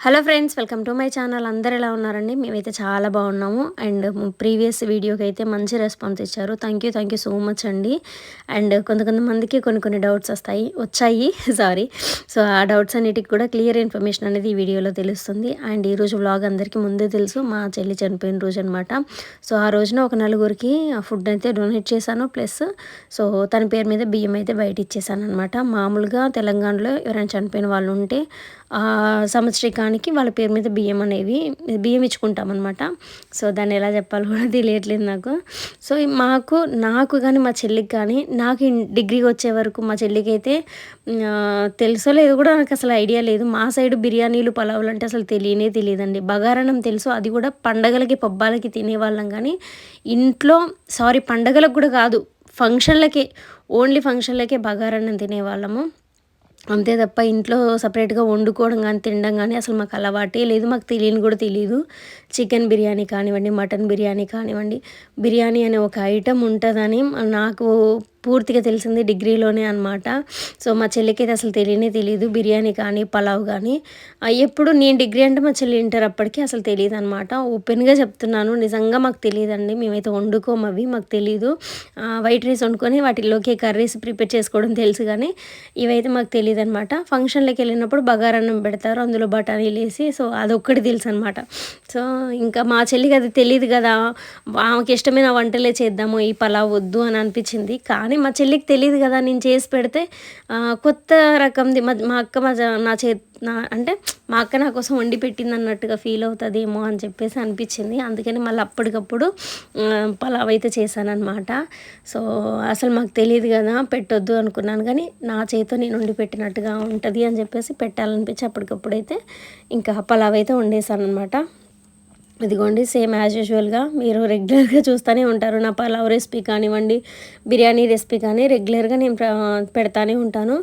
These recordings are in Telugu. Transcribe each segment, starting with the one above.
Hello friends welcome to my channel. అందరు ఎలా ఉన్నారండి? మేమైతే చాలా బాగున్నాము. అండ్ ప్రీవియస్ వీడియోకి అయితే మంచి రెస్పాన్స్ ఇచ్చారు. Thank you thank you so much అండి. అండ్ కొంత కొంతమందికి కొన్ని కొన్ని డౌట్స్ వస్తాయి వచ్చాయి సారీ. సో ఆ డౌట్స్ అన్నిటికి కూడా క్లియర్ ఇన్ఫర్మేషన్ అనేది ఈ వీడియోలో తెలుస్తుంది. అండ్ ఈరోజు వ్లాగ్ అందరికీ ముందే తెలుసు మా చెల్లి చనిపోయిన రోజు అనమాట సో ఆ రోజున ఒక నలుగురికి ఫుడ్ అయితే డొనేట్ చేశాను ప్లస్ సో తన పేరు మీద బియ్యం అయితే బయట ఇచ్చేసాను అనమాట మామూలుగా తెలంగాణలో ఎవరైనా చనిపోయిన వాళ్ళు ఉంటే సంవత్సరికానికి వాళ్ళ పేరు మీద బియ్యం అనేవి బియ్యం ఇచ్చుకుంటాం అనమాట సో దాన్ని ఎలా చెప్పాలో కూడా తెలియట్లేదు నాకు. సో మాకు నాకు కానీ మా చెల్లికి కానీ నాకు డిగ్రీ వచ్చే వరకు మా చెల్లికి అయితే తెలుసో లేదు కూడా నాకు అసలు ఐడియా లేదు. మా సైడ్ బిర్యానీలు పలావులు అంటే అసలు తెలియనే తెలియదండి. బగారణం తెలుసు అది కూడా పండగలకి పబ్బాలకి తినేవాళ్ళం కానీ ఇంట్లో సారీ పండగలకు కూడా కాదు ఫంక్షన్లకే ఓన్లీ ఫంక్షన్లకే బగారన్నం తినేవాళ్ళము. అంతే తప్ప ఇంట్లో సపరేట్గా వండుకోవడం కానీ తినడం కానీ అసలు మాకు అలవాటే లేదు. మాకు తెలియని కూడా తెలియదు చికెన్ బిర్యానీ కానివ్వండి మటన్ బిర్యానీ కానివ్వండి. బిర్యానీ అనే ఒక ఐటెం ఉంటుందని నాకు పూర్తిగా తెలిసింది డిగ్రీలోనే అనమాట సో మా చెల్లికి అయితే అసలు తెలియనే తెలియదు బిర్యానీ కానీ పలావ్ కానీ. ఎప్పుడు నేను డిగ్రీ అంటే మా చెల్లి ఇంటర్ అప్పటికి అసలు తెలియదు అనమాట ఓపెన్గా చెప్తున్నాను నిజంగా మాకు తెలియదండి మేమైతే వండుకోము అవి మాకు తెలియదు వైట్ రైస్ వండుకొని వాటిలోకి కర్రీస్ ప్రిపేర్ చేసుకోవడం తెలుసు కానీ ఇవైతే మాకు తెలియదు అనమాట ఫంక్షన్లోకి వెళ్ళినప్పుడు బగారన్నం పెడతారు అందులో బఠానీలు వేసి సో అదొక్కటి తెలుసు అనమాట సో ఇంకా మా చెల్లికి అది తెలియదు కదా ఆమెకి ఇష్టమైన వంటలే చేద్దాము ఈ పలావ్ వద్దు అని అనిపించింది. కానీ మా చెల్లికి తెలియదు కదా నేను చేసి పెడితే కొత్త రకంది మా అక్క మా నా చే నా అంటే మా అక్క నా కోసం వండి పెట్టింది అన్నట్టుగా ఫీల్ అవుతుందేమో అని చెప్పేసి అనిపించింది. అందుకని మళ్ళీ అప్పటికప్పుడు పలావ్ అయితే చేశానమాట సో అసలు మాకు తెలియదు కదా పెట్టొద్దు అనుకున్నాను. కానీ నా చేతితో నేను వండి పెట్టినట్టుగా ఉంటుంది అని చెప్పేసి పెట్టాలనిపించి అప్పటికప్పుడు అయితే ఇంకా పలావ్ అయితే వండేసాను అనమాట ఇదిగోండి సేమ్ యాజ్ యూజువల్గా మీరు రెగ్యులర్గా చూస్తూనే ఉంటారు. నా పలావ్ రెసిపీ కానివ్వండి బిర్యానీ రెసిపీ కానీ రెగ్యులర్గా నేను పెడతానే ఉంటాను.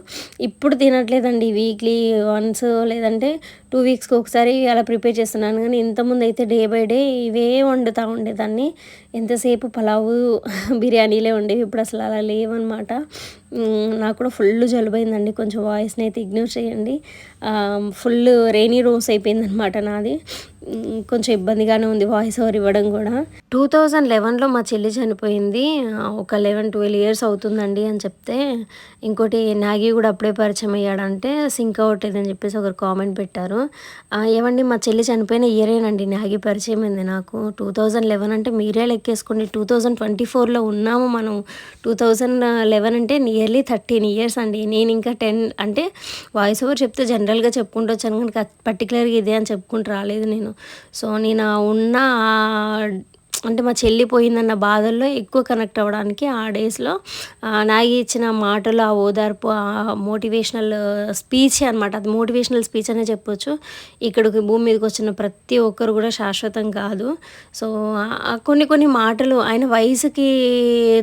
ఇప్పుడు తినట్లేదండి వీక్లీ వన్స్ లేదంటే టూ వీక్స్కి ఒకసారి అలా ప్రిపేర్ చేస్తున్నాను. కానీ ఇంతకుముందు అయితే డే బై డే ఇవే వండుతూ ఉండేదాన్ని. ఎంతసేపు పలావు బిర్యానీలే ఉండేవి ఇప్పుడు అసలు అలా లేవన్నమాట. నాకు కూడా ఫుల్ జలుబైందండి. కొంచెం వాయిస్ని అయితే ఇగ్నోర్ చేయండి. ఫుల్ రెయినీ రోస్ అయిపోయిందనమాట నాది. కొంచెం ఇబ్బందిగానే ఉంది వాయిస్ ఓవర్ ఇవ్వడం కూడా. టూ థౌజండ్ లెవెన్లో మా చెల్లి చనిపోయింది. ఒక లెవెన్ ట్వెల్వ్ ఇయర్స్ అవుతుందండి అని చెప్తే ఇంకోటి నాగి కూడా అప్పుడే పరిచయం అయ్యాడంటే సింక్ అవ్వట్లేదని చెప్పేసి ఒకరు కామెంట్ పెట్టారు. ఏమండి మా చెల్లి చనిపోయిన ఇయరేనండి నాగి పరిచయం అయింది నాకు. టూ థౌజండ్ లెవెన్ అంటే మీరే లెక్కేసుకోండి. టూ థౌజండ్ ట్వంటీ ఫోర్లో ఉన్నాము మనం. టూ థౌజండ్ లెవెన్ అంటే నియర్ నియర్లీ థర్టీన్ ఇయర్స్ అండి. నేను ఇంకా టెన్ అంటే వాయిస్ ఓవర్ చెప్తే జనరల్గా చెప్పుకుంటూ వచ్చాను కానీ పర్టికులర్గా ఇదే అని చెప్పుకుంటూ రాలేదు నేను. సో నేను ఉన్న అంటే మా చెల్లిపోయిందన్న బాధల్లో ఎక్కువ కనెక్ట్ అవ్వడానికి ఆ డేస్లో నాగి ఇచ్చిన మాటలు ఆ ఓదార్పు ఆ మోటివేషనల్ స్పీచ్ అనమాట అది మోటివేషనల్ స్పీచ్ అనే చెప్పొచ్చు. ఇక్కడికి భూమి మీదకి వచ్చిన ప్రతి ఒక్కరు కూడా శాశ్వతం కాదు. సో కొన్ని కొన్ని మాటలు ఆయన వయసుకి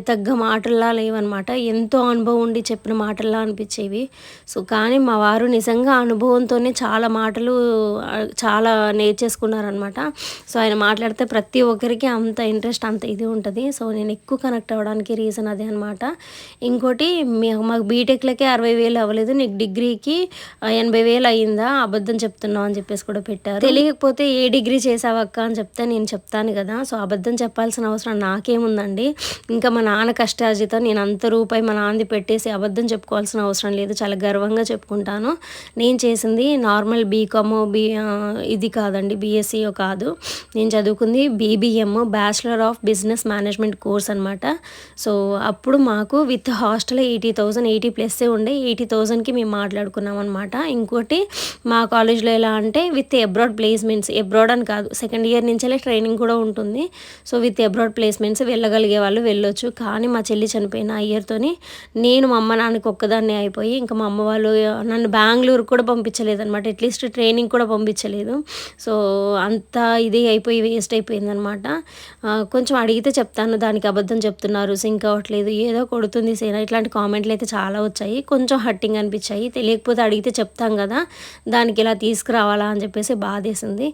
తగ్గ మాటల్లా లేవన్నమాట. ఎంతో అనుభవం ఉండి చెప్పిన మాటల్లా అనిపించేవి. సో కానీ మా వారు నిజంగా అనుభవంతోనే చాలా మాటలు చాలా నేర్చేసుకున్నారనమాట సో ఆయన మాట్లాడితే ప్రతి ఒక్కరికి అంత అంత ఇంట్రెస్ట్ అంత ఇది ఉంటుంది. సో నేను ఎక్కువ కనెక్ట్ అవ్వడానికి రీజన్ అదే అనమాట ఇంకోటి మాకు బీటెక్లకే అరవై వేలు అవ్వలేదు. నీకు డిగ్రీకి ఎనభై వేలు అయ్యిందా? అబద్ధం చెప్తున్నావు అని చెప్పేసి కూడా పెట్టారు. తెలియకపోతే ఏ డిగ్రీ చేసావక్క అని చెప్తే నేను చెప్తాను కదా. సో అబద్ధం చెప్పాల్సిన అవసరం నాకేముందండి? ఇంకా మా నాన్న కష్టార్జిత. నేను అంత రూపాయి మా నాన్నది పెట్టేసి అబద్ధం చెప్పుకోవాల్సిన అవసరం లేదు. చాలా గర్వంగా చెప్పుకుంటాను. నేను చేసింది నార్మల్ బీకామ్ బీ ఇది కాదండి. బీఎస్సీ కాదు. నేను చదువుకుంది BBM bachelor of business management course అనమాట సో అప్పుడు మాకు with hostel eighty thousand eighty ప్లస్సే ఉండే ఎయిటీ థౌజండ్కి మేము మాట్లాడుకున్నాం అనమాట ఇంకోటి మా కాలేజ్లో ఎలా అంటే విత్ అబ్రాడ్ ప్లేస్మెంట్స్ అబ్రాడ్ అని కాదు సెకండ్ ఇయర్ నుంచే ట్రైనింగ్ కూడా ఉంటుంది. సో విత్ అబ్రాడ్ ప్లేస్మెంట్స్ వెళ్ళగలిగే వాళ్ళు వెళ్ళొచ్చు. కానీ మా చెల్లి చనిపోయిన ఆ ఇయర్తోని నేను మా అమ్మ నాన్నకి ఒక్కదాన్నే అయిపోయి ఇంకా మా అమ్మ వాళ్ళు నన్ను బెంగళూరు కూడా పంపించలేదు అనమాట అట్లీస్ట్ ట్రైనింగ్ కూడా పంపించలేదు. సో అంత ఇది అయిపోయి వేస్ట్ అయిపోయిందనమాట కొంచెం అడిగితే చెప్తాను దానికి అబద్ధం చెప్తున్నారు సింక్ అవ్వట్లేదు ఏదో కొడుతుంది సేన ఇట్లాంటి కామెంట్లు అయితే చాలా వచ్చాయి. కొంచెం హట్టింగ్ అనిపించాయి. తెలియకపోతే అడిగితే చెప్తాం కదా దానికి ఇలా తీసుకురావాలా అని చెప్పేసి బాధేసింది.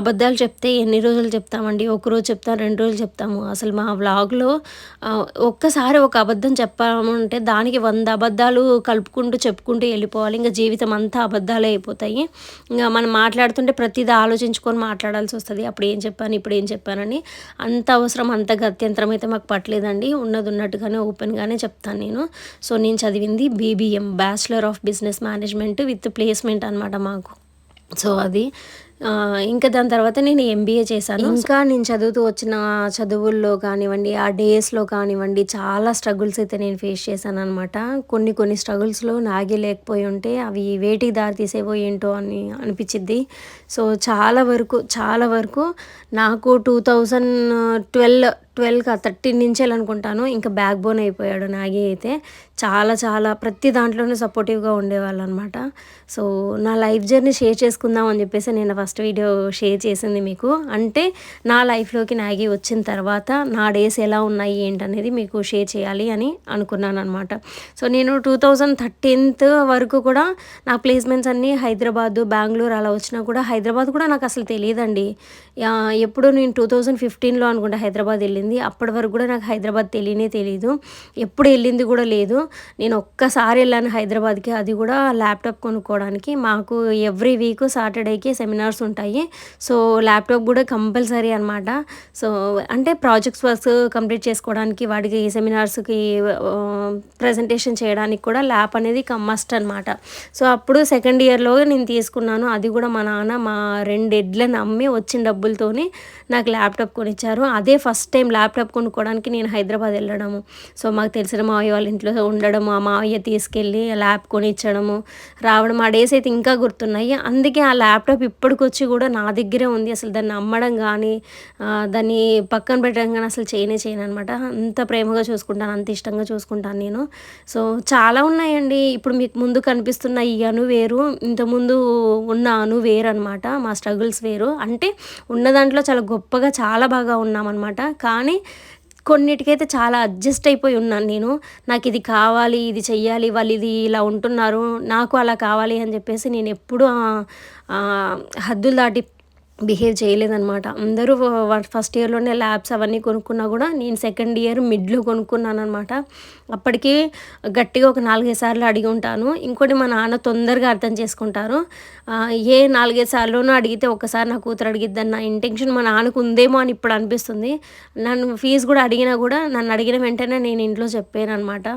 అబద్ధాలు చెప్తే ఎన్ని రోజులు చెప్తామండి? ఒకరోజు చెప్తాం రెండు రోజులు చెప్తాము. అసలు మా వ్లాగ్లో ఒక్కసారి ఒక అబద్ధం చెప్పామంటే దానికి వంద అబద్ధాలు కలుపుకుంటూ చెప్పుకుంటూ వెళ్ళిపోవాలి. ఇంకా జీవితం అంతా అబద్ధాలే అయిపోతాయి. ఇంకా మనం మాట్లాడుతుంటే ప్రతిదీ ఆలోచించుకొని మాట్లాడాల్సి వస్తుంది. అప్పుడు ఏం చెప్పాను ఇప్పుడు ఏం చెప్పానని. అంత అవసరం అంత గత్యంతరం అయితే మాకు పట్టలేదండి. ఉన్నది ఉన్నట్టుగానే ఓపెన్గానే చెప్తాను నేను. సో నేను చదివింది BBM bachelor of business management with placement అనమాట మాకు. సో అది ఇంకా దాని తర్వాత నేను ఎంబీఏ చేశాను. ఇంకా నేను చదువుతూ వచ్చిన చదువుల్లో కానివ్వండి ఆ డేస్లో కానివ్వండి చాలా స్ట్రగుల్స్ అయితే నేను ఫేస్ చేశాను అనమాట కొన్ని కొన్ని స్ట్రగుల్స్లో నాగి లేకపోయి ఉంటే అవి వేటికి దారి తీసేవో ఏంటో అని అనిపించింది సో చాలా వరకు చాలా వరకు నాకు two thousand twelve twelve thirteen నుంచి అనుకుంటాను. ఇంకా బ్యాక్ బోన్ అయిపోయాడు నాగి అయితే. చాలా చాలా ప్రతి దాంట్లోనే సపోర్టివ్గా ఉండేవాళ్ళు అనమాట సో నా లైఫ్ జర్నీ షేర్ చేసుకుందాం అని చెప్పేసి నేను ఫస్ట్ వీడియో షేర్ చేసింది మీకు. అంటే నా లైఫ్లోకి నాగి వచ్చిన తర్వాత నా డేస్ ఎలా ఉన్నాయి ఏంటనేది మీకు షేర్ చేయాలి అని అనుకున్నాను అనమాట సో నేను టూ థౌజండ్ థర్టీన్త్ వరకు కూడా నా ప్లేస్మెంట్స్ అన్నీ హైదరాబాద్ బెంగళూరు అలా వచ్చినా కూడా హైదరాబాద్ కూడా నాకు అసలు తెలియదండి. ఎప్పుడు నేను టూ థౌజండ్ ఫిఫ్టీన్లో అనుకుంటా హైదరాబాద్ వెళ్ళింది. అప్పటి వరకు కూడా నాకు హైదరాబాద్ తెలియనే తెలియదు ఎప్పుడు వెళ్ళింది కూడా లేదు. నేను ఒక్కసారి వెళ్ళాను హైదరాబాద్కి. అది కూడా ల్యాప్టాప్ కొనుక్కోవడానికి. మాకు ఎవ్రీ వీక్ సాటర్డేకి సెమినార్స్ ఉంటాయి. సో ల్యాప్టాప్ కూడా కంపల్సరీ అనమాట సో అంటే ప్రాజెక్ట్స్ వర్క్స్ కంప్లీట్ చేసుకోవడానికి వాటికి సెమినార్స్కి ప్రజెంటేషన్ చేయడానికి కూడా ల్యాప్ అనేది మస్ట్ అనమాట సో అప్పుడు సెకండ్ ఇయర్లో నేను తీసుకున్నాను. అది కూడా మా నాన్న మా రెండు ఎడ్లను అమ్మి వచ్చిన డబ్బులతోనే నాకు ల్యాప్టాప్ కొనిచ్చారు. అదే ఫస్ట్ టైం ల్యాప్టాప్ కొనుక్కోవడానికి నేను హైదరాబాద్ వెళ్ళడము. సో మాకు తెలిసిన మావయ్య వాళ్ళ ఇంట్లో ఉండడము ఆ మావయ్య తీసుకెళ్ళి ల్యాప్ కొనిచ్చడము. రావడం ఆ డేస్ అయితే ఇంకా గుర్తున్నాయి. అందుకే ఆ ల్యాప్టాప్ ఇప్పటికొచ్చి కూడా నా దగ్గరే ఉంది. అసలు దాన్ని అమ్మడం కానీ దాన్ని పక్కన పెట్టడం కానీ అసలు చేయనే చేయను అనమాట అంత ప్రేమగా చూసుకుంటాను అంత ఇష్టంగా చూసుకుంటాను నేను. సో చాలా ఉన్నాయండి. ఇప్పుడు మీకు ముందు కనిపిస్తున్న ఈ అను వేరు ఇంతకుముందు ఉన్న అను వేరు అనమాట మా స్ట్రగుల్స్ వేరు. అంటే ఉన్న దాంట్లో చాలా గొప్పగా చాలా బాగా ఉన్నామన్నమాట. కానీ కానీ కొన్నిటికైతే చాలా అడ్జస్ట్ అయిపోయి ఉన్నాను నేను. నాకు ఇది కావాలి ఇది చెయ్యాలి వాళ్ళు ఇది ఇలా ఉంటున్నారు నాకు అలా కావాలి అని చెప్పేసి నేను ఎప్పుడూ హద్దులు దాటి బిహేవ్ చేయలేదనమాట అందరూ ఫస్ట్ ఇయర్లోనే ల్యాబ్స్ అవన్నీ కొనుక్కున్నా కూడా నేను సెకండ్ ఇయర్ మిడ్లో కొనుక్కున్నాను అనమాట అప్పటికి గట్టిగా ఒక నాలుగైదు సార్లు అడిగి ఉంటాను. ఇంకోటి మా నాన్న తొందరగా అర్థం చేసుకుంటారు. ఏ నాలుగైదు సార్లునూ అడిగితే ఒకసారి నా కూతురు అడిగిద్దని నా ఇంటెన్షన్ మా నాన్నకు ఉందేమో అని ఇప్పుడు అనిపిస్తుంది. నన్ను ఫీజు కూడా అడిగినా కూడా నన్ను అడిగిన వెంటనే నేను ఇంట్లో చెప్పాను అనమాట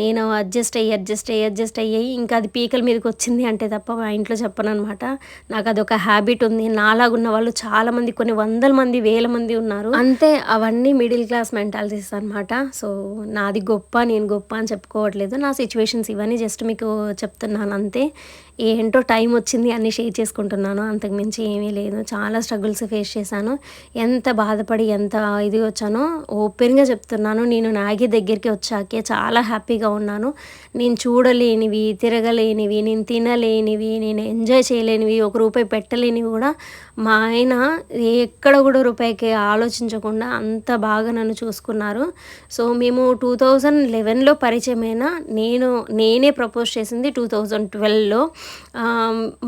నేను అడ్జస్ట్ అయ్యి అడ్జస్ట్ అయ్యి అడ్జస్ట్ అయ్యాయి ఇంకా అది పీకల మీదకి వచ్చింది అంటే తప్ప మా ఇంట్లో చెప్పను అనమాట నాకు అదొక హ్యాబిట్ ఉంది. నాలాగున్న వాళ్ళు చాలామంది కొన్ని వందల మంది వేల మంది ఉన్నారు. అంతే అవన్నీ మిడిల్ క్లాస్ మెంటాలిటీస్ అనమాట సో నాది గొప్ప నేను గొప్ప అని చెప్పుకోవట్లేదు. నా సిచ్యువేషన్స్ ఇవన్నీ జస్ట్ మీకు చెప్తున్నాను అంతే. ఏంటో టైం వచ్చింది అన్నీ షేర్ చేసుకుంటున్నాను. అంతకుమించి ఏమీ లేదు. చాలా స్ట్రగుల్స్ ఫేస్ చేశాను. ఎంత బాధపడి ఎంత ఇది వచ్చానో ఓపెన్గా చెప్తున్నాను. నేను నాగి దగ్గరికి వచ్చాకే చాలా హ్యాపీగా ఉన్నాను. నేను చూడలేనివి తిరగలేనివి నేను తినలేనివి నేను ఎంజాయ్ చేయలేనివి ఒక రూపాయి పెట్టలేనివి కూడా మా ఆయన ఎక్కడ కూడా రూపాయికి ఆలోచించకుండా అంత బాగా నన్ను చూసుకున్నారు. సో మేము టూ థౌజండ్ లెవెన్లో పరిచయమైన నేను నేనే ప్రపోజ్ చేసింది టూ థౌజండ్ ట్వెల్వ్లో.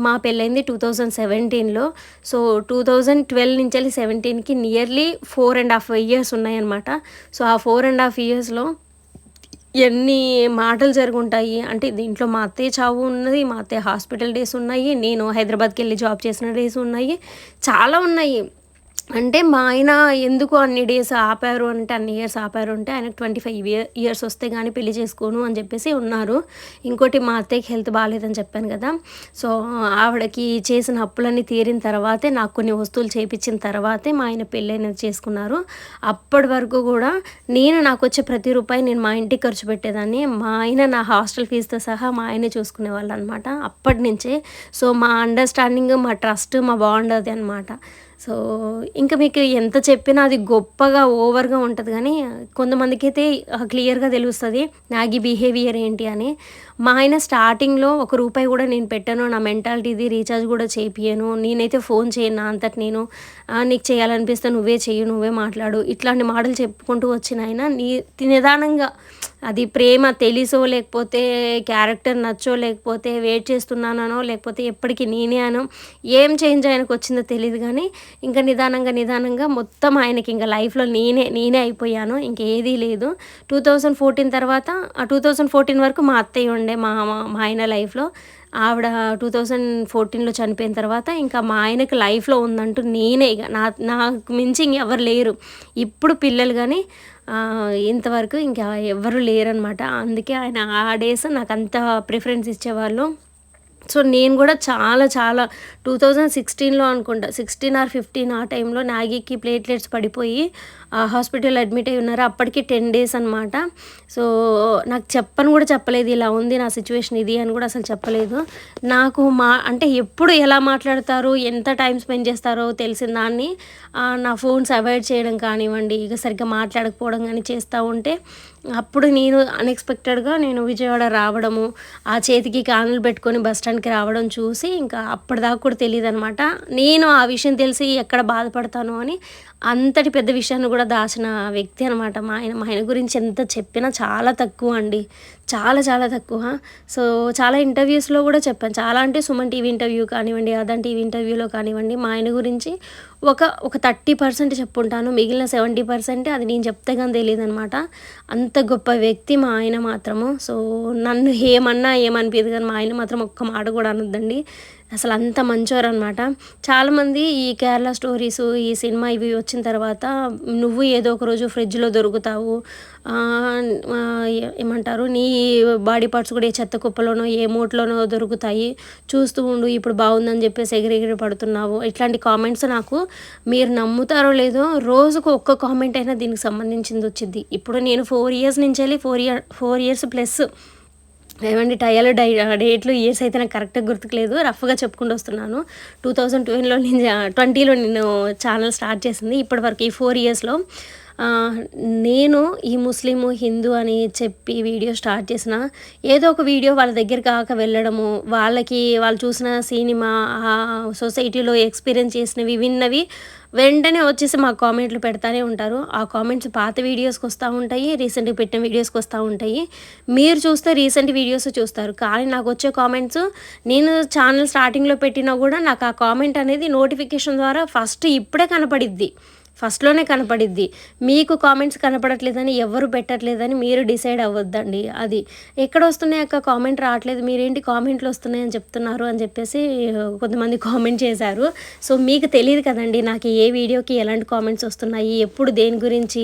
మా పెళ్ళైంది టూ థౌజండ్ సెవెంటీన్లో. సో టూ థౌజండ్ ట్వెల్వ్ నుంచి వెళ్ళి సెవెంటీన్కి nearly four and half years ఉన్నాయన్నమాట. సో ఆ ఫోర్ అండ్ హాఫ్ ఇయర్స్లో ఎన్ని మాటలు జరుగుంటాయి? అంటే దీంట్లో మా అత్తయ్య చావు ఉన్నది మా అత్తయ్య హాస్పిటల్ డేస్ ఉన్నాయి నేను హైదరాబాద్కి వెళ్ళి జాబ్ చేసిన డేస్ ఉన్నాయి. చాలా ఉన్నాయి. అంటే మా ఆయన ఎందుకు అన్ని డేస్ ఆపారు అంటే అన్ని ఇయర్స్ ఆపారు అంటే ఆయనకు ట్వంటీ ఫైవ్ ఇయర్ ఇయర్స్ వస్తే కానీ పెళ్ళి చేసుకోను అని చెప్పేసి ఉన్నారు. ఇంకోటి మా అత్తయ్యకి హెల్త్ బాగాలేదని చెప్పాను కదా. సో ఆవిడకి చేసిన అప్పులన్నీ తీరిన తర్వాతే నాకు కొన్ని వస్తువులు చేపించిన తర్వాతే మా ఆయన పెళ్ళి అనేది చేసుకున్నారు. అప్పటి వరకు కూడా నేను నాకు వచ్చే ప్రతి రూపాయి నేను మా ఇంటికి ఖర్చు పెట్టేదాన్ని. మా ఆయన నా హాస్టల్ ఫీజుతో సహా మా ఆయనే చూసుకునే వాళ్ళు అనమాట అప్పటి నుంచే. సో మా అండర్స్టాండింగ్ మా ట్రస్ట్ మా బాండ్ అది అనమాట సో ఇంకా మీకు ఎంత చెప్పినా అది గొప్పగా ఓవర్గా ఉంటుంది. కానీ కొంతమందికి అయితే క్లియర్గా తెలుస్తుంది నాగి బిహేవియర్ ఏంటి అని. మా ఆయన స్టార్టింగ్లో ఒక రూపాయి కూడా నేను పెట్టాను నా మెంటాలిటీది రీఛార్జ్ కూడా చేపియను నేనైతే ఫోన్ చేయను నా అంతటి నేను నీకు చేయాలనిపిస్తే నువ్వే చెయ్యి నువ్వే మాట్లాడు. ఇట్లాంటి మాటలు చెప్పుకుంటూ వచ్చిన ఆయన నీ నిదానంగా అది ప్రేమ తెలిసో లేకపోతే క్యారెక్టర్ నచ్చో లేకపోతే వెయిట్ చేస్తున్నానో లేకపోతే ఎప్పటికీ నేనే అనో ఏం చేంజ్ ఆయనకు వచ్చిందో తెలియదు కానీ ఇంకా నిదానంగా నిదానంగా మొత్తం ఆయనకి ఇంకా లైఫ్లో నేనే నేనే అయిపోయాను ఇంకేదీ లేదు. టూ థౌజండ్ ఫోర్టీన్ తర్వాత టూ థౌజండ్ ఫోర్టీన్ వరకు మా అత్తయ్య ఉండే మా మా ఆయన లైఫ్లో. ఆవిడ టూ థౌజండ్ ఫోర్టీన్లో చనిపోయిన తర్వాత ఇంకా మా ఆయనకి లైఫ్లో ఉందంటూ నేనే ఇక నా నాకు మించి ఇంకెవరు లేరు. ఇప్పుడు పిల్లలు కానీ ఇంతవరకు ఇంకా ఎవరు లేరనమాట అందుకే ఆయన ఆ డేస్ నాకు అంత ప్రిఫరెన్స్ ఇచ్చేవాళ్ళు. సో నేను కూడా చాలా చాలా టూ థౌజండ్ సిక్స్టీన్లో అనుకుంటా సిక్స్టీన్ ఆర్ ఫిఫ్టీన్ ఆ టైంలో నాగికి ప్లేట్లెట్స్ పడిపోయి హాస్పిటల్ అడ్మిట్ అయి ఉన్నారు. అప్పటికి టెన్ డేస్ అనమాట సో నాకు చెప్పని కూడా చెప్పలేదు ఇలా ఉంది నా సిచ్యువేషన్ ఇది అని కూడా అసలు చెప్పలేదు. నాకు మా అంటే ఎప్పుడు ఎలా మాట్లాడతారు ఎంత టైం స్పెండ్ చేస్తారో తెలిసిన దాన్ని నా ఫోన్స్ అవాయిడ్ చేయడం కానివ్వండి ఇక సరిగ్గా మాట్లాడకపోవడం కానీ చేస్తూ ఉంటే అప్పుడు నేను అన్ఎక్స్పెక్టెడ్గా నేను విజయవాడ రావడము ఆ చేతికి కానులు పెట్టుకొని బస్ స్టాండ్కి రావడం చూసి ఇంకా అప్పటిదాకా కూడా తెలియదు అనమాట నేను ఆ విషయం తెలిసి ఎక్కడ బాధపడతాను అని అంతటి పెద్ద విషయాన్ని కూడా దాచిన వ్యక్తి అనమాట మా ఆయన మా ఆయన గురించి ఎంత చెప్పినా చాలా తక్కువ అండి. చాలా చాలా తక్కువ. సో చాలా ఇంటర్వ్యూస్లో కూడా చెప్పాను. చాలా అంటే సుమన్ టీవీ ఇంటర్వ్యూ కానివ్వండి అదన్ టీవీ ఇంటర్వ్యూలో కానివ్వండి మా ఆయన గురించి ఒక ఒక థర్టీ పర్సెంట్ చెప్పుంటాను. మిగిలిన సెవెంటీ పర్సెంట్ అది నేను చెప్తే కానీ తెలియదు అనమాట అంత గొప్ప వ్యక్తి మా ఆయన మాత్రము. సో నన్ను ఏమన్నా ఏమనిపించదు కానీ మా ఆయన మాత్రం ఒక్క మాట కూడా అనొద్దండి. అసలు అంత మంచోరు అనమాట చాలామంది ఈ కేరళ స్టోరీస్ ఈ సినిమా ఇవి వచ్చిన తర్వాత నువ్వు ఏదో ఒక రోజు ఫ్రిడ్జ్లో దొరుకుతావు. ఏమంటారు? నీ బాడీ పార్ట్స్ కూడా ఏ చెత్త కుప్పలోనో ఏ మూట్లోనో దొరుకుతాయి. చూస్తూ ఉండు ఇప్పుడు బాగుందని చెప్పేసి ఎగిరెగిరి పడుతున్నావు. ఇట్లాంటి కామెంట్స్ నాకు మీరు నమ్ముతారో లేదో రోజుకు ఒక్క కామెంట్ అయినా దీనికి సంబంధించింది వచ్చింది. ఇప్పుడు నేను ఫోర్ ఇయర్స్ నుంచి వెళ్ళి four year four years plus ఏమండి టైర్లు డై డేట్లు ఇయర్స్ అయితే నాకు కరెక్ట్గా గుర్తుకులేదు. రఫ్గా చెప్పుకుంటూ వస్తున్నాను. టూ థౌజండ్ ట్వెల్వ్లో నేను ట్వంటీలో నేను ఛానల్ స్టార్ట్ చేసింది. ఇప్పటివరకు ఈ ఫోర్ ఇయర్స్లో నేను ఈ ముస్లిము హిందూ అని చెప్పి వీడియో స్టార్ట్ చేసిన ఏదో ఒక వీడియో వాళ్ళ దగ్గర కాక వెళ్ళడము వాళ్ళకి వాళ్ళు చూసిన సినిమా సొసైటీలో ఎక్స్పీరియన్స్ చేసినవి విన్నవి వెంటనే వచ్చేసి మా కామెంట్లు పెడతానే ఉంటారు. ఆ కామెంట్స్ పాత వీడియోస్కి వస్తూ ఉంటాయి రీసెంట్గా పెట్టిన వీడియోస్కి వస్తూ ఉంటాయి. మీరు చూస్తే రీసెంట్ వీడియోస్ చూస్తారు. కానీ నాకు వచ్చే కామెంట్స్ నేను ఛానల్ స్టార్టింగ్లో పెట్టినా కూడా నాకు ఆ కామెంట్ అనేది నోటిఫికేషన్ ద్వారా ఫస్ట్ ఇప్పుడే కనపడిద్ది. ఫస్ట్లోనే కనపడిద్ది. మీకు కామెంట్స్ కనపడట్లేదని ఎవరు పెట్టట్లేదని మీరు డిసైడ్ అవ్వద్దండి. అది ఎక్కడ వస్తున్నాయి అక్క? కామెంట్ రావట్లేదు. మీరేంటి కామెంట్లు వస్తున్నాయని చెప్తున్నారు అని చెప్పేసి కొంతమంది కామెంట్ చేశారు. సో మీకు తెలియదు కదండి నాకు ఏ వీడియోకి ఎలాంటి కామెంట్స్ వస్తున్నాయి ఎప్పుడు దేని గురించి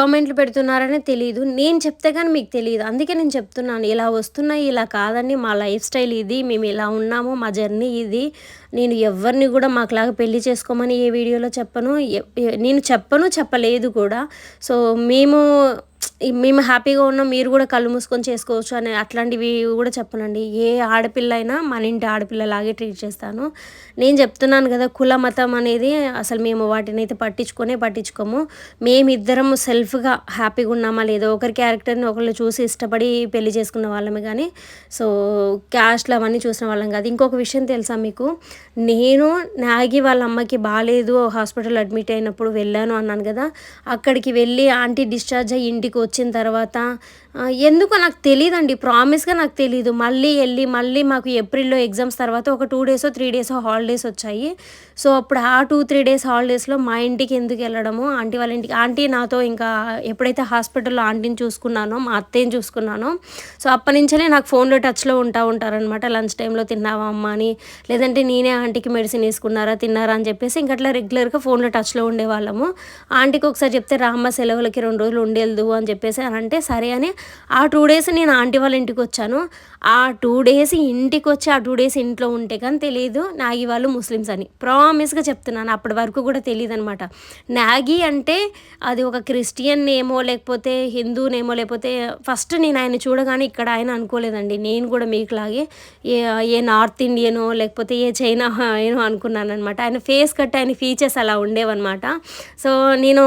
కామెంట్లు పెడుతున్నారని తెలియదు నేను చెప్తే కానీ మీకు తెలియదు అందుకే నేను చెప్తున్నాను ఇలా వస్తున్నాయి ఇలా కాదండి మా లైఫ్ స్టైల్ ఇది మేము ఇలా ఉన్నాము మా జర్నీ ఇది. నేను ఎవరిని కూడా మాకులాగా పెళ్ళి చేసుకోమని ఏ వీడియోలో చెప్పను. నేను చెప్పను చెప్పలేదు కూడా. సో మేము మేము హ్యాపీగా ఉన్నాం మీరు కూడా కళ్ళు మూసుకొని చేసుకోవచ్చు అని అట్లాంటివి కూడా చెప్పనండి. ఏ ఆడపిల్ల అయినా మన ఇంటి ఆడపిల్లలాగే ట్రీట్ చేస్తాను. నేను చెప్తున్నాను కదా కుల మతం అనేది అసలు మేము వాటిని అయితే పట్టించుకొనే పట్టించుకోము. మేమిద్దరం సెల్ఫ్గా హ్యాపీగా ఉన్నామా లేదో ఒకరి క్యారెక్టర్ని ఒకళ్ళు చూసి ఇష్టపడి పెళ్ళి చేసుకున్న వాళ్ళమే కానీ సో క్యాస్ట్లు అవన్నీ చూసిన వాళ్ళం కాదు. ఇంకొక విషయం తెలుసా మీకు? నేను నాగి వాళ్ళ అమ్మకి బాగాలేదు హాస్పిటల్ అడ్మిట్ అయినప్పుడు వెళ్ళాను అన్నాను కదా అక్కడికి వెళ్ళి ఆంటీ డిశ్చార్జ్ అయ్యి ఇంటికి వచ్చిన తర్వాత ఎందుకో నాకు తెలియదండి ప్రామిస్గా నాకు తెలియదు మళ్ళీ వెళ్ళి మళ్ళీ మాకు ఏప్రిల్లో ఎగ్జామ్స్ తర్వాత ఒక two days three days holidays వచ్చాయి. సో అప్పుడు ఆ టూ త్రీ డేస్ హాలిడేస్లో మా ఇంటికి ఎందుకు వెళ్ళడము? ఆంటీ వాళ్ళ ఇంటికి ఆంటీ నాతో ఇంకా ఎప్పుడైతే హాస్పిటల్లో ఆంటీని చూసుకున్నానో మా అత్తయ్యని చూసుకున్నానో సో అప్పటి నుంచే నాకు ఫోన్లో టచ్లో ఉంటా ఉంటారనమాట లంచ్ టైంలో తిన్నావా అమ్మ అని. లేదంటే నేనే ఆంటీకి మెడిసిన్ వేసుకున్నారా తిన్నారా అని చెప్పేసి ఇంకా అట్లా రెగ్యులర్గా ఫోన్లో టచ్లో ఉండేవాళ్ళము. ఆంటీకి ఒకసారి చెప్తే రామ్మ సెలవులకి రెండు రోజులు ఉండేదు అని చెప్పేసి అంటే సరే అని. ఆ టూ డేస్ నేను ఆంటీ వాళ్ళ ఇంటికి వచ్చాను. ఆ టూ డేస్ ఇంటికి వచ్చి ఆ టూ డేస్ ఇంట్లో ఉంటే కానీ తెలియదు నాగి వాళ్ళు ముస్లిమ్స్ అని. ప్రా ప్రామిస్గా చెప్తున్నాను అప్పటి వరకు కూడా తెలియదు అనమాట నాగి అంటే అది ఒక క్రిస్టియన్ నేమో లేకపోతే హిందూ నేమో లేకపోతే ఫస్ట్ నేను ఆయన చూడగానే ఇక్కడ ఆయన అనుకోలేదండి. నేను కూడా మీకులాగే ఏ ఏ నార్త్ ఇండియనో లేకపోతే ఏ చైనా ఏనో అనుకున్నాను అనమాట ఆయన ఫేస్ కట్ ఆయన ఫీచర్స్ అలా ఉండేవన్నమాట సో నేను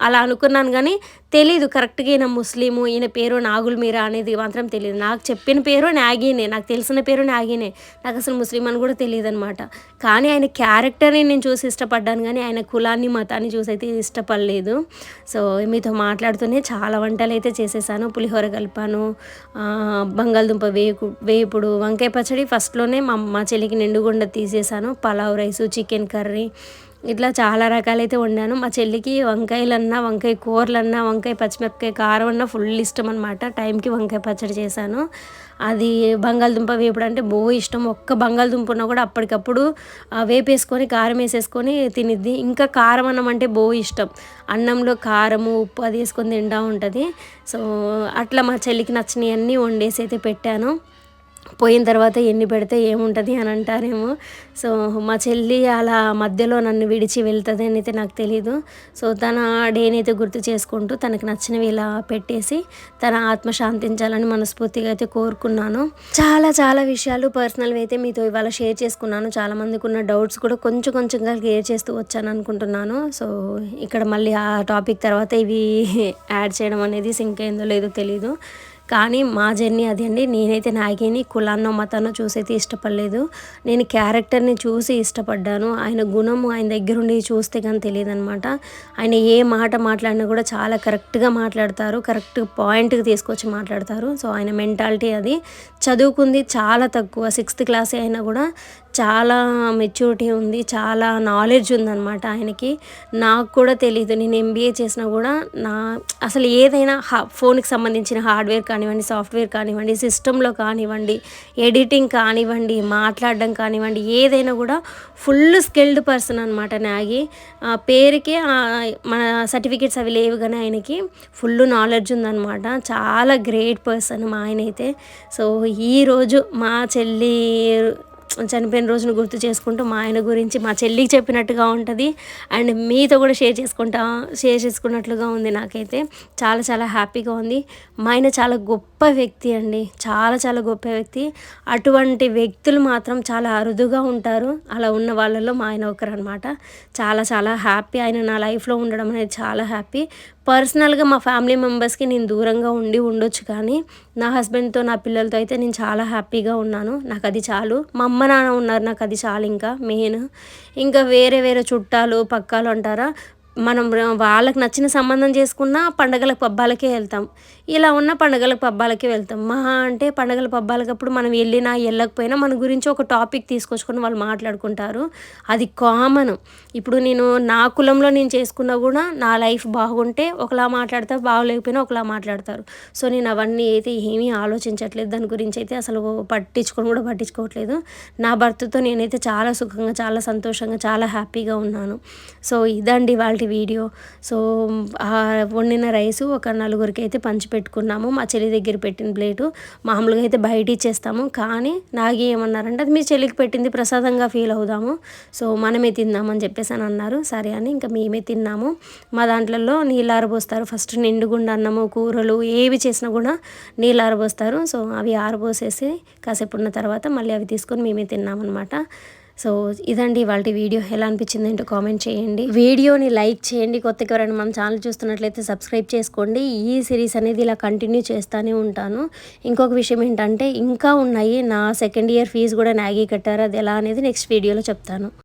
అలా అనుకున్నాను కానీ తెలీదు కరెక్ట్గా ఈయన ముస్లిము ఈయన పేరు నాగుల్ మీరా అనేది మాత్రం తెలియదు నాకు చెప్పిన పేరు నాగీనే నాకు తెలిసిన పేరు నాగీనే. నాకు అసలు ముస్లిం అని కూడా తెలియదు అనమాట కానీ ఆయన క్యారెక్టర్ని నేను చూసి ఇష్టపడ్డాను కానీ ఆయన కులాన్ని మతాన్ని చూసి అయితే ఇష్టపడలేదు. సో మీతో మాట్లాడుతూనే చాలా వంటలు అయితే చేసేసాను. పులిహోర కలిపాను బంగాళదుంప వేపు వేపుడు వంకాయ పచ్చడి ఫస్ట్లోనే మా మా చెల్లికి నిండుగుండ తీసేసాను. పలావ్ రైసు చికెన్ కర్రీ ఇట్లా చాలా రకాలైతే వండాను. మా చెల్లికి వంకాయలన్నా వంకాయ కూరలన్నా వంకాయ పచ్చిమిరపకాయ కారం అన్నా ఫుల్ ఇష్టం అనమాట టైంకి వంకాయ పచ్చడి చేశాను. అది బంగాళదుంప వేపుడు అంటే బో ఇష్టం. ఒక్క బంగాళదుంప ఉన్నా కూడా అప్పటికప్పుడు వేపేసుకొని కారం వేసేసుకొని తినిద్ది. ఇంకా కారం అన్నం అంటే బో ఇష్టం. అన్నంలో కారము ఉప్పు అది వేసుకొని తింటూ ఉంటుంది. సో అట్లా మా చెల్లికి నచ్చినవి అన్నీ వండేసి అయితే పెట్టాను. పోయిన తర్వాత ఎన్ని పెడితే ఏముంటుంది అని అంటారేమో. సో మా చెల్లి అలా మధ్యలో నన్ను విడిచి వెళ్తుంది అని అయితే నాకు తెలీదు. సో తన డేనైతే గుర్తు చేసుకుంటూ తనకు నచ్చినవి ఇలా పెట్టేసి తన ఆత్మ శాంతించాలని మనస్ఫూర్తిగా అయితే కోరుకున్నాను. చాలా చాలా విషయాలు పర్సనల్వి అయితే మీతో ఇవాళ షేర్ చేసుకున్నాను. చాలా మందికి ఉన్న డౌట్స్ కూడా కొంచెం కొంచెంగా క్లియర్ చేస్తూ వచ్చాను అనుకుంటున్నాను. సో ఇక్కడ మళ్ళీ ఆ టాపిక్ తర్వాత ఇవి యాడ్ చేయడం అనేది సింక్ అయిందో లేదో తెలీదు. కానీ మా జర్నీ అది అండి. నేనైతే నాగిని కులాన్నో మతాన్నో చూసైతే ఇష్టపడలేదు. నేను క్యారెక్టర్ని చూసి ఇష్టపడ్డాను. ఆయన గుణము ఆయన దగ్గరుండి చూస్తే కానీ తెలియదు అనమాట ఆయన ఏ మాట మాట్లాడినా కూడా చాలా కరెక్ట్గా మాట్లాడతారు. కరెక్ట్ పాయింట్కి తీసుకొచ్చి మాట్లాడతారు. సో ఆయన మెంటాలిటీ అది. చదువుకుంది చాలా తక్కువ. సిక్స్త్ క్లాస్ అయినా కూడా చాలా మెచ్యూరిటీ ఉంది చాలా నాలెడ్జ్ ఉందన్నమాట ఆయనకి. నాకు కూడా తెలియదు నేను ఎంబీఏ చేసినా కూడా నా అసలు ఏదైనా హా ఫోన్కి సంబంధించిన హార్డ్వేర్ కానివ్వండి సాఫ్ట్వేర్ కానివ్వండి సిస్టంలో కానివ్వండి ఎడిటింగ్ కానివ్వండి మాట్లాడడం కానివ్వండి ఏదైనా కూడా ఫుల్ స్కిల్డ్ పర్సన్ అనమాట నాగి. పేరుకే మన సర్టిఫికేట్స్ అవి లేవు కానీ ఆయనకి. ఫుల్ నాలెడ్జ్ ఉందన్నమాట. చాలా గ్రేట్ పర్సన్ మా ఆయన అయితే సో ఈరోజు మా చెల్లి చనిపోయిన రోజును గుర్తు చేసుకుంటూ మా ఆయన గురించి మా చెల్లికి చెప్పినట్టుగా ఉంటుంది. అండ్ మీతో కూడా షేర్ చేసుకుంటా షేర్ చేసుకున్నట్లుగా ఉంది నాకైతే. చాలా చాలా హ్యాపీగా ఉంది. మా ఆయన చాలా గొప్ప వ్యక్తి అండి. చాలా చాలా గొప్ప వ్యక్తి. అటువంటి వ్యక్తులు మాత్రం చాలా అరుదుగా ఉంటారు. అలా ఉన్న వాళ్ళలో మా ఆయన ఒకరు అనమాట చాలా చాలా హ్యాపీ. ఆయన నా లైఫ్లో ఉండడం అనేది చాలా హ్యాపీ. పర్సనల్గా మా ఫ్యామిలీ మెంబర్స్కి నేను దూరంగా ఉండి ఉండొచ్చు కానీ నా హస్బెండ్తో నా పిల్లలతో అయితే నేను చాలా హ్యాపీగా ఉన్నాను. నాకు అది చాలు. మా అమ్మ నాన్న ఉన్నారు. నాకు అది చాలు ఇంకా మెయిన్. ఇంకా వేరే వేరే చుట్టాలు పక్కాలు అంటారా? మనం వాళ్ళకి నచ్చిన సంబంధం చేసుకున్న పండగల పబ్బాలకే వెళ్తాం. ఇలా ఉన్న పండగల పబ్బాలకే వెళ్తాం. మహా అంటే పండగల పబ్బాలకప్పుడు మనం వెళ్ళినా వెళ్ళకపోయినా మన గురించి ఒక టాపిక్ తీసుకొచ్చుకొని వాళ్ళు మాట్లాడుకుంటారు. అది కామన్. ఇప్పుడు నేను నా కులంలో నేను చేసుకున్నా కూడా నా లైఫ్ బాగుంటే ఒకలా మాట్లాడతారు బాగలేకపోయినా ఒకలా మాట్లాడతారు. సో నేను అవన్నీ అయితే ఏమీ ఆలోచించట్లేదు. దాని గురించి అయితే అసలు పట్టించుకొని కూడా పట్టించుకోవట్లేదు. నా భర్తతో నేనైతే చాలా సుఖంగా చాలా సంతోషంగా చాలా హ్యాపీగా ఉన్నాను. సో ఇదండి వాళ్ళ వీడియో. సో వండిన రైసు ఒక నలుగురికి అయితే పంచిపెట్టుకున్నాము మా చెల్లి దగ్గర పెట్టిన ప్లేటు మామూలుగా అయితే బయట ఇచ్చేస్తాము. కానీ నాగి ఏమన్నారంటే అది మీ చెల్లికి పెట్టింది ప్రసాదంగా ఫీల్ అవుదాము. సో మనమే తిందామని చెప్పేసి అని అన్నారు. సరే అని ఇంకా మేమే తిన్నాము. మా దాంట్లలో నీళ్ళు ఫస్ట్ నిండుగుండ అన్నము కూరలు ఏవి చేసినా కూడా నీళ్ళు ఆరబోస్తారు సో అవి ఆరబోసేసి కాసేపు ఉన్న తర్వాత మళ్ళీ అవి తీసుకొని మేమే తిన్నామన్నమాట. సో ఇదండి వాళ్ళ వీడియో. ఎలా అనిపించింది ఏంటో కామెంట్ చేయండి. వీడియోని లైక్ చేయండి. కొత్తగా ఎవరైనా మన ఛానల్ చూస్తున్నట్లయితే సబ్స్క్రైబ్ చేసుకోండి. ఈ సిరీస్ అనేది ఇలా కంటిన్యూ చేస్తూనే ఉంటాను. ఇంకొక విషయం ఏంటంటే ఇంకా ఉన్నాయి. నా సెకండ్ ఇయర్ ఫీజు కూడా నాగి కట్టారు. అది ఎలా అనేది నెక్స్ట్ వీడియోలో చెప్తాను.